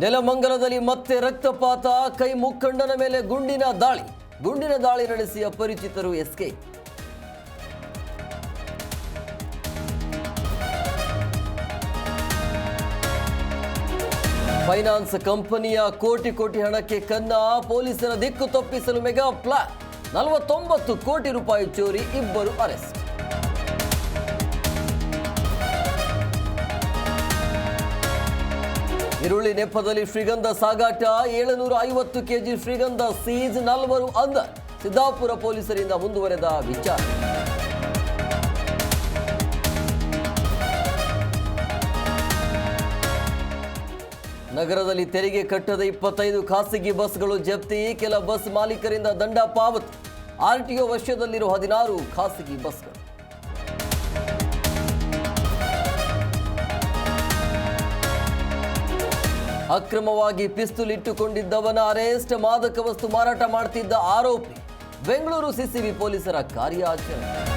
ನೆಲಮಂಗಲದಲ್ಲಿ ಮತ್ತೆ ರಕ್ತಪಾತ, ಕೈ ಮುಖಂಡನ ಮೇಲೆ ಗುಂಡಿನ ದಾಳಿ. ಗುಂಡಿನ ದಾಳಿ ನಡೆಸಿ ಅಪರಿಚಿತರು ಎಸ್ಕೆ ಫೈನಾನ್ಸ್ ಕಂಪನಿಯ ಕೋಟಿ ಕೋಟಿ ಹಣಕ್ಕೆ ಕನ್ನ, ಪೊಲೀಸರ ದಿಕ್ಕು ತಪ್ಪಿಸಲು ಮೆಗಾ ಪ್ಲಾನ್. ನಲವತ್ತೊಂಬತ್ತು ಕೋಟಿ ರೂಪಾಯಿ ಚೋರಿ, ಇಬ್ಬರು ಅರೆಸ್ಟ್. ಈರುಳ್ಳಿ ನೆಪದಲ್ಲಿ ಶ್ರೀಗಂಧ ಸಾಗಾಟ ಏಳುನೂರ ಐವತ್ತು ಕೆಜಿ ಶ್ರೀಗಂಧ ಸೀಜ್ ನಾಲ್ವರು ಅಂದ ಸಿದ್ದಾಪುರ ಪೊಲೀಸರಿಂದ ಮುಂದುವರೆದ ವಿಚಾರ. ನಗರದಲ್ಲಿ ತೆರಿಗೆ ಕಟ್ಟದ ಇಪ್ಪತ್ತೈದು ಖಾಸಗಿ ಬಸ್ಗಳು ಜಪ್ತಿ, ಕೆಲ ಬಸ್ ಮಾಲೀಕರಿಂದ ದಂಡ ಪಾವತಿ. ಆರ್ಟಿಒ ವಶದಲ್ಲಿರುವ ಹದಿನಾರು ಖಾಸಗಿ ಬಸ್ಗಳು. ಅಕ್ರಮವಾಗಿ ಪಿಸ್ತೂಲ್ ಇಟ್ಟುಕೊಂಡಿದ್ದವನ ಅರೆಸ್ಟ್ ಮಾದಕ ವಸ್ತು ಮಾರಾಟ ಮಾಡ್ತಿದ್ದ ಆರೋಪಿ. ಬೆಂಗಳೂರು ಸಿಸಿಬಿ ಪೊಲೀಸರ ಕಾರ್ಯಾಚರಣೆ.